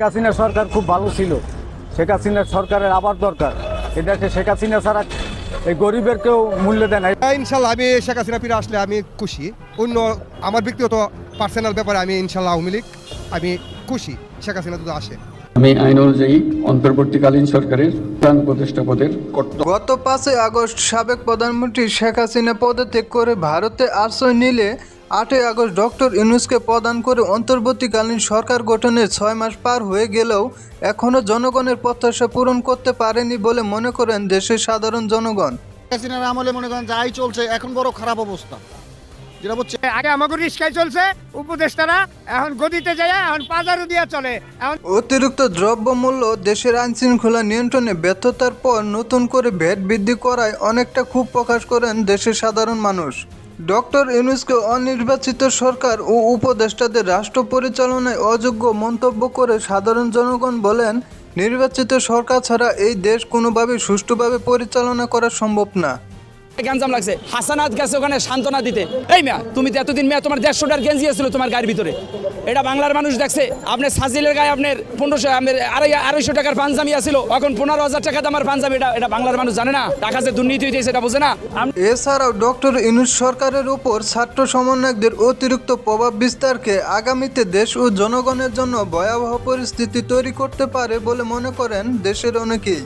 শেখ হাসিনা সরকার খুব ভালো ছিল। শেখ হাসিনার সরকারের আবার দরকার। এদেশে শেখ হাসিনা ছাড়া এই গরিবের কেউ মূল্য দেয় না। হ্যাঁ, ইনশাল্লাহ আমি শেখ হাসিনা ফিরে আসলে আমি খুশি। অন্য আমার ব্যক্তিগত পার্সোনাল ব্যাপারে আমি ইনশাল্লাহ আওয়ামী লীগ আমি খুশি শেখ হাসিনা যদি আসে। আমি আইন অনুযায়ী অন্তর্বর্তীকালীন সরকারের প্রধান উপদেষ্টা পদের গত পাঁচই আগস্ট সাবেক প্রধানমন্ত্রী শেখ হাসিনা পদত্যাগ করে ভারতে আশ্রয় নিলে আটই আগস্ট ডক্টর ইউনুসকে প্রদান করে অন্তর্বর্তীকালীন সরকার গঠনের ছয় মাস পার হয়ে গেলেও এখনও জনগণের প্রত্যাশা পূরণ করতে পারেনি বলে মনে করেন দেশের সাধারণ জনগণ। হাসিনার আমলে মনে করেন যাই চলছে এখন বড় খারাপ অবস্থা। যেটা হচ্ছে আগে আমাকে রিক্সায় চলছে উপদেষ্টারা এখন গদিতে যায় এখন বাজারও দিয়া চলে। এখন অতিরিক্ত দ্রব্যমূল্য দেশের আইন শৃঙ্খলা নিয়ন্ত্রণে ব্যর্থতার পর নতুন করে ভ্যাট বৃদ্ধি করায় অনেকটা ক্ষোভ প্রকাশ করেন দেশের সাধারণ মানুষ। ডক্টর ইউনুসকে অনির্বাচিত সরকার ও উপদেষ্টাদের রাষ্ট্র পরিচালনায় অযোগ্য মন্তব্য করে সাধারণ জনগণ বলেন, নির্বাচিত সরকার ছাড়া এই দেশ কোনোভাবেই সুষ্ঠুভাবে পরিচালনা করা সম্ভব না। গ্যাঞ্জাম লাগছে। হাসানাত গেছে ওখানে সান্ত্বনা দিতে। এই মিয়া, তুমি তো এতদিন মেয়া তোমার দেড়শোটার গেঞ্জি ছিল তোমার গায়ের ভিতরে। এটা বাংলার মানুষ দেখছে। আপনার সাজিলের গায়ে আপনার পনেরোশো আড়াই, আড়াইশো টাকার পাঞ্জামি আছিল। এখন পনেরো হাজার টাকা দামের পাঞ্জামি, এটা এটা বাংলার মানুষ জানে না। টাকা যে দুর্নীতি হয়েছে এটা বোঝে না। এছাড়াও ডক্টর ইনুস সরকারের উপর ছাত্র সমন্বয়কদের অতিরিক্ত প্রভাব বিস্তারকে আগামীতে দেশ ও জনগণের জন্য ভয়াবহ পরিস্থিতি তৈরি করতে পারে বলে মনে করেন দেশের অনেকেই।